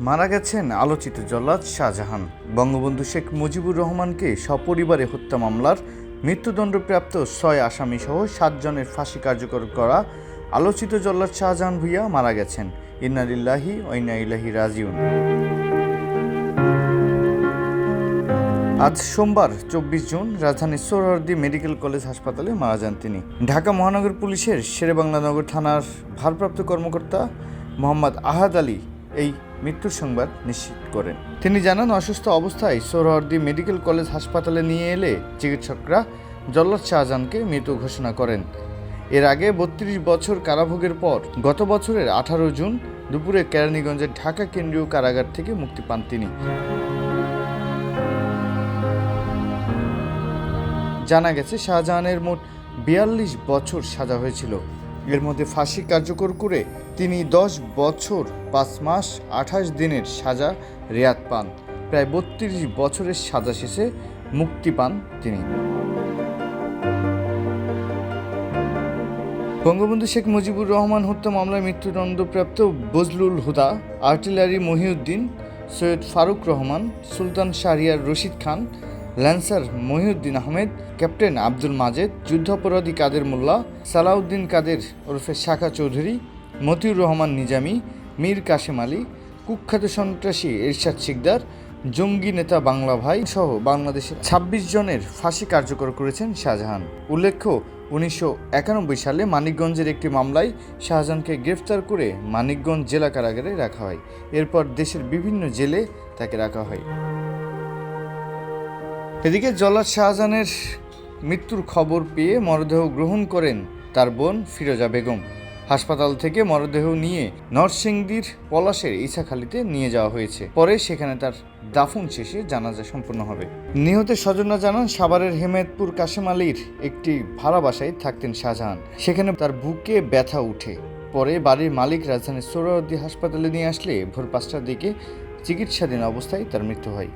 মারা গেছেন আলোচিত জল্লাদ শাহজাহান। বঙ্গবন্ধু শেখ মুজিবুর রহমানকে সপরিবারে হত্যা মামলার মৃত্যুদণ্ডপ্রাপ্ত ছয় আসামি সহ সাতজনের ফাঁসি কার্যকর করা আলোচিত জল্লাদ শাহজাহান ভুইয়া মারা গেছেন। ইন্নালিল্লাহি ওইনা ইলাহি রাজিউন। আজ সোমবার, চব্বিশ জুন, রাজধানীর সোহরাওয়ার্দী মেডিকেল কলেজ হাসপাতালে মারা যান তিনি। ঢাকা মহানগর পুলিশের শেরেবাংলা নগর থানার ভারপ্রাপ্ত কর্মকর্তা মোহাম্মদ আহাদ আলী এই মৃত্যুর সংবাদ নিশ্চিত করেন। তিনি জানান, অসুস্থ অবস্থায় সোহরাওয়ার্দী মেডিকেল কলেজ হাসপাতালে নিয়ে এলে চিকিৎসকরা জল্লাদ শাহজাহানকে মৃত ঘোষণা করেন। এর আগে বত্রিশ বছর কারাভোগের পর গত বছরের আঠারো জুন দুপুরে কেরানীগঞ্জের ঢাকা কেন্দ্রীয় কারাগার থেকে মুক্তি পান তিনি। জানা গেছে, শাহজাহানের মোট বিয়াল্লিশ বছর সাজা হয়েছিল। এর মধ্যে ফাঁসি কার্যকর করে তিনি দশ বছর, পাঁচ মাস, আঠাশ দিনের সাজা রেয়াত পান। প্রায় বত্রিশ বছরের সাজা শেষে মুক্তি পান তিনি। বঙ্গবন্ধু শেখ মুজিবুর রহমান হত্যা মামলায় মৃত্যুদণ্ডপ্রাপ্ত Bazlul Huda, artillery Mohiuddin, Syed Farooq Rahman, Sultan Shahriar Rashid Khan lancer Mohiuddin Ahmed, captain Abdul Majed, যুদ্ধাপরাধী Kader মোল্লা, সালাউদ্দিন কাদের ওরফে শাখা চৌধুরী, মতিউর রহমান নিজামী, মীর কাশেম আলী, কুখ্যাত সন্ত্রাসী এরশাদ শিকদার, জঙ্গি নেতা বাংলা ভাই সহ বাংলাদেশের ছাব্বিশ জনের ফাঁসি কার্যকর করেছেন শাহজাহান। উল্লেখ্য, উনিশশো একানব্বই সালে মানিকগঞ্জের একটি মামলায় শাহজাহানকে গ্রেফতার করে মানিকগঞ্জ জেলা কারাগারে রাখা হয়। এরপর দেশের বিভিন্ন জেলে তাকে রাখা হয়। এদিকে জল্লাদ শাহজাহানের মৃত্যুর খবর পেয়ে মরদেহ গ্রহণ করেন তার বোন ফিরোজা বেগম। হাসপাতাল থেকে মরদেহ নিয়ে নরসিংদীর পলাশের ইসাখালিতে নিয়ে যাওয়া হয়েছে। পরে সেখানে তার দাফন শেষে জানাজা সম্পন্ন হবে। নিহতের স্বজনরা জানান, সাভারের হেমেদপুর কাশেম আলীর একটি ভাড়া বাসায় থাকতেন শাহজাহান। সেখানে তার বুকে ব্যথা উঠে। পরে বাড়ির মালিক রাজধানীর সোহরাওয়ার্দী হাসপাতালে নিয়ে আসলে ভোর পাঁচটার দিকে চিকিৎসাধীন অবস্থায় তার মৃত্যু হয়।